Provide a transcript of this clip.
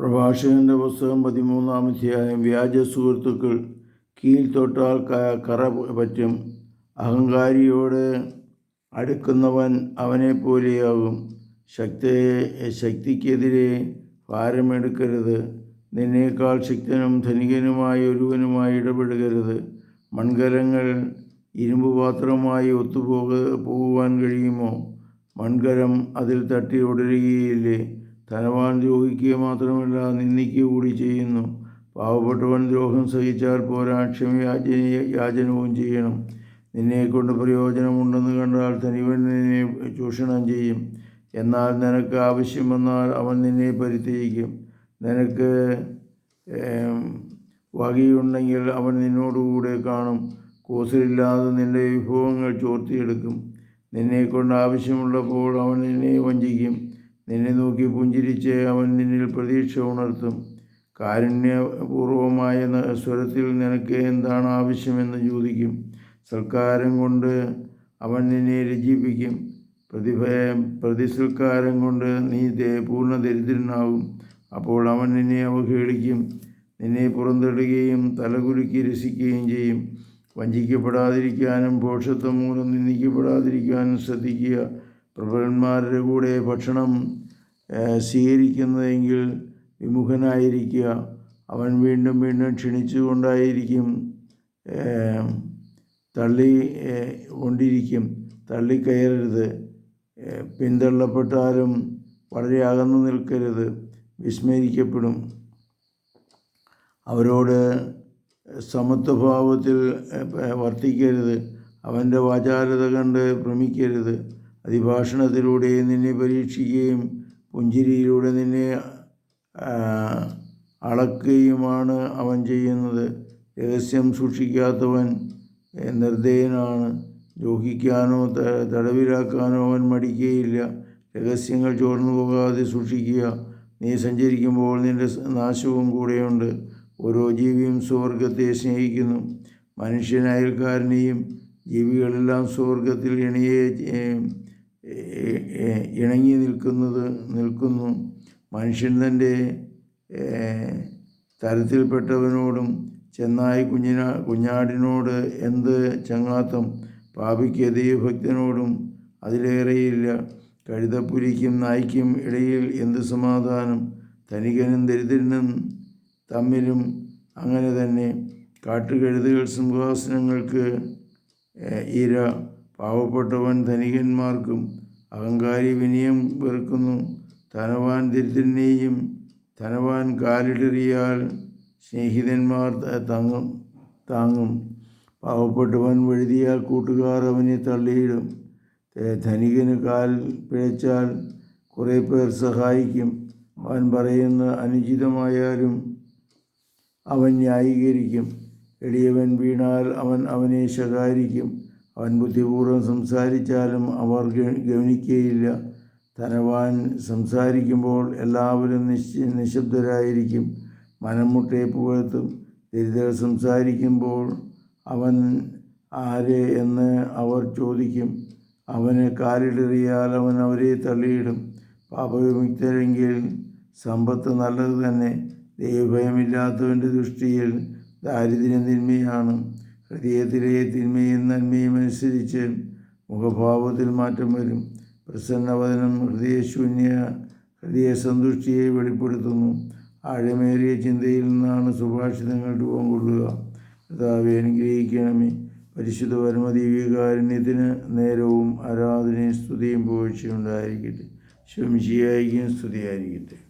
പ്രഭാഷകന്റെ പുസ്തകം പതിമൂന്നാം അധ്യായം. വ്യാജ സുഹൃത്തുക്കൾ കീൽ തൊട്ടാൽ കറ പറ്റും. അഹങ്കാരിയോട് അടുക്കുന്നവൻ അവനെപ്പോലെയാകും. ശക്തി ശക്തിക്കെതിരെ ഭാരമെടുക്കരുത്. നിന്നേക്കാൾ ശക്തനും ധനികനുമായ ഒരുവനുമായി ഇടപെടുകരുത് മൺകലങ്ങൾ ഇരുമ്പ് പാത്രമായി ഒത്തുപോക പോകുവാൻ കഴിയുമോ? മൺകരം അതിൽ തട്ടി ഉടരുകയില്ലേ? ധനവാൻ ദ്രോഹിക്കുക മാത്രമല്ല നിന്ദിക്കുക കൂടി ചെയ്യുന്നു. പാവപ്പെട്ടവൻ ദ്രോഹം സഹിച്ചാൽ പോരാ ക്ഷമ യാചന യാചനവും ചെയ്യണം. നിന്നെക്കൊണ്ട് പ്രയോജനമുണ്ടെന്ന് കണ്ടാൽ തനിവൻ നിന്നെ ചൂഷണം ചെയ്യും. എന്നാൽ നിനക്ക് ആവശ്യം വന്നാൽ അവൻ നിന്നെ പരിത്യജിക്കും. നിനക്ക് വകയുണ്ടെങ്കിൽ അവൻ നിന്നോടുകൂടെ കാണും. കൂസലില്ലാതെ നിന്റെ വിഭവങ്ങൾ ചോർത്തിയെടുക്കും. നിന്നെക്കൊണ്ട് ആവശ്യമുള്ളപ്പോൾ അവൻ നിന്നെ വഞ്ചിക്കും. നിന്നെ നോക്കി പുഞ്ചിരിച്ച് അവൻ നിന്നിൽ പ്രതീക്ഷ ഉണർത്തും. കാരുണ്യപൂർവമായ സ്വരത്തിൽ നിനക്ക് എന്താണ് ആവശ്യമെന്ന് ചോദിക്കും. സൽക്കാരം കൊണ്ട് അവൻ നിന്നെ രചിപ്പിക്കും. പ്രതിഭ പ്രതിസൽക്കാരം കൊണ്ട് നീ പൂർണ ദരിദ്രനാകും. അപ്പോൾ അവൻ നിന്നെ അവഹേളിക്കും. നിന്നെ പുറന്തള്ളുകയും തലകുലുക്കി രസിക്കുകയും ചെയ്യും. വഞ്ചിക്കപ്പെടാതിരിക്കാനും പോഷത്വം മൂലം നിന്ദിക്കപ്പെടാതിരിക്കാനും ശ്രദ്ധിക്കുക. പ്രഭന്മാരുടെ കൂടെ ഭക്ഷണം സ്വീകരിക്കുന്നതെങ്കിൽ വിമുഖനായിരിക്കുക. അവൻ വീണ്ടും വീണ്ടും ക്ഷണിച്ചുകൊണ്ടായിരിക്കും തള്ളി കൊണ്ടിരിക്കും. തള്ളിക്കയറരുത് പിന്തള്ളപ്പെട്ടാലും വളരെ അകന്നു നിൽക്കരുത്. വിസ്മരിക്കപ്പെടും. അവരോട് സമത്വഭാവത്തിൽ വർത്തിക്കരുത്. അവന്റെ വാചാരത കണ്ട് ഭ്രമിക്കരുത്. അതിഭാഷണത്തിലൂടെ നിന്നെ പരീക്ഷിക്കുകയും പുഞ്ചിരിയിലൂടെ നിന്നെ അളക്കുകയുമാണ് അവൻ ചെയ്യുന്നത്. രഹസ്യം സൂക്ഷിക്കാത്തവൻ നിർദ്ദയനാണ് ദ്രോഹിക്കാനോ തടവിലാക്കാനോ അവൻ മടിക്കുകയില്ല. രഹസ്യങ്ങൾ ചോർന്നു പോകാതെ സൂക്ഷിക്കുക. നീ സഞ്ചരിക്കുമ്പോൾ നിന്റെ നാശവും കൂടെയുണ്ട്. ഓരോ ജീവിയും സ്വർഗത്തെ സ്നേഹിക്കുന്നു. മനുഷ്യൻ അയൽക്കാരനെയും ജീവികളെല്ലാം സ്വർഗത്തിൽ ഇണയെ ഇണങ്ങി നിൽക്കുന്നത് നിൽക്കുന്നു. മനുഷ്യൻ തന്റെ തരത്തിൽപ്പെട്ടവനോടും ചെന്നായി കുഞ്ഞിന കുഞ്ഞാടിനോട് എന്ത് ചങ്ങാത്തം പാപിക്ക് ദൈവഭക്തനോടും അതിലേറെയില്ല. കഴുതപ്പുലിക്കും നായ്ക്കും ഇടയിൽ എന്ത് സമാധാനം? ധനികനും ദരിദ്രനും തമ്മിലും അങ്ങനെ തന്നെ. കാട്ടുകഴുതുകൾ സിംഹാസനങ്ങൾക്ക് ഇര പാവപ്പെട്ടവൻ ധനികന്മാർക്കും അഹങ്കാരി വിനയം വെറുക്കുന്നു. ധനവാൻ ദരിദ്രനെയും ധനവാൻ കാലിടറിയാൽ സ്നേഹിതന്മാർ തങ്ങും താങ്ങും. പാവപ്പെട്ടവൻ വഴുതിയാൽ കൂട്ടുകാർ അവനെ തള്ളിയിടും. ധനികന് കാൽ പിഴച്ചാൽ കുറേ പേർ സഹായിക്കും. അവൻ പറയുന്ന അനുചിതമായാലും അവൻ ന്യായീകരിക്കും. എളിയവൻ വീണാൽ അവൻ അവനെ ശകാരിക്കും. അവൻ ബുദ്ധിപൂർവം സംസാരിച്ചാലും അവർ ഗവനിക്കുകയില്ല ധനവാൻ സംസാരിക്കുമ്പോൾ എല്ലാവരും നിശ് നിശബ്ദരായിരിക്കും. മനംമുട്ടയെ പുകഴ്ത്തും. ദരിദ്രർ സംസാരിക്കുമ്പോൾ അവൻ ആരെ എന്ന് അവർ ചോദിക്കും. അവന് കാലിടറിയാൽ അവൻ അവരെ തള്ളിയിടും. പാപവിമുക്തരെങ്കിൽ സമ്പത്ത് നല്ലത് തന്നെ. ദൈവഭയമില്ലാത്തവന്റെ ദൃഷ്ടിയിൽ ദാരിദ്ര്യം തിന്മയാണ്. ഹൃദയത്തിലെ തിന്മയും നന്മയും അനുസരിച്ച് മുഖഭാവത്തിൽ മാറ്റം വരും. പ്രസന്നവദനം ഹൃദയശൂന്യ ഹൃദയസന്തുഷ്ടിയെ വെളിപ്പെടുത്തുന്നു. ആഴമേറിയ ചിന്തയിൽ നിന്നാണ് സുഭാഷിതങ്ങൾ രൂപം കൊള്ളുക. കർത്താവെ അനുഗ്രഹിക്കണമേ. പരിശുദ്ധ പരമദീവികാരുണ്യത്തിന് നേരവും ആരാധനയും സ്തുതിയും പോഴ്ചയുണ്ടായിരിക്കട്ടെ ശംശിയായിരിക്കും സ്തുതിയായിരിക്കട്ടെ.